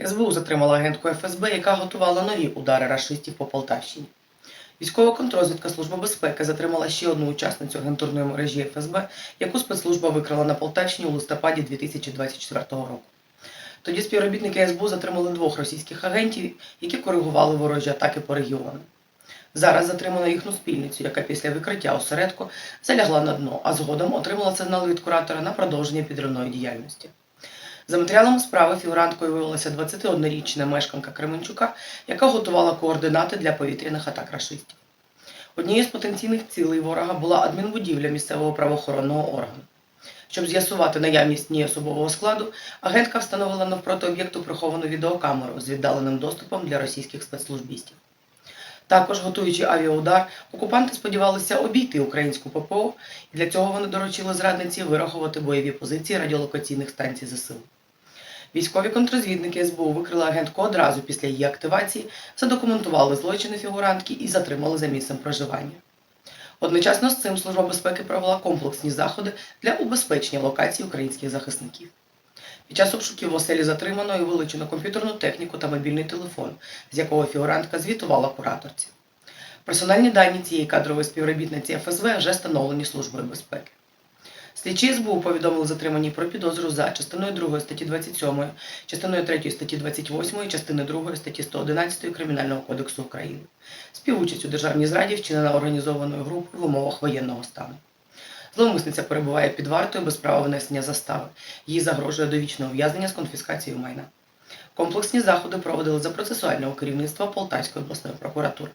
СБУ затримала агентку ФСБ, яка готувала нові удари рашистів по Полтавщині. Військова контрозвідка Служби безпеки затримала ще одну учасницю агентурної мережі ФСБ, яку спецслужба викрала на Полтавщині у листопаді 2024 року. Тоді співробітники СБУ затримали двох російських агентів, які коригували ворожі атаки по регіону. Зараз затримано їхню спільницю, яка після викриття осередку залягла на дно, а згодом отримала сигнал від куратора на продовження підривної діяльності. За матеріалами справи фігуранткою виявилася 21-річна мешканка Кременчука, яка готувала координати для повітряних атак рашистів. Однією з потенційних цілей ворога була адмінбудівля місцевого правоохоронного органу. Щоб з'ясувати наявність в ній особового складу, агентка встановила навпроти об'єкту приховану відеокамеру з віддаленим доступом для російських спецслужбістів. Також, готуючи авіаудар, окупанти сподівалися обійти українську ППО, і для цього вони доручили зрадниці вирахувати бойові позиції радіолокаційних станцій ЗСУ. Військові контрозвідники СБУ викрили агентку одразу після її активації, задокументували злочини фігурантки і затримали за місцем проживання. Одночасно з цим Служба безпеки провела комплексні заходи для убезпечення локацій українських захисників. Під час обшуків в оселі затримано і вилучено комп'ютерну техніку та мобільний телефон, з якого фігурантка звітувала кураторці. Персональні дані цієї кадрової співробітниці ФСБ вже встановлені Службою безпеки. Слідчі СБУ повідомили затримані про підозру за частиною 2 статті 27, частиною 3 статті 28, частиною 2 статті 111 Кримінального кодексу України. Співучасть у державній зраді вчинена організованою групою в умовах воєнного стану. Зловмисниця перебуває під вартою без права внесення застави. Їй загрожує довічне ув'язнення з конфіскацією майна. Комплексні заходи проводили за процесуального керівництва Полтавської обласної прокуратури.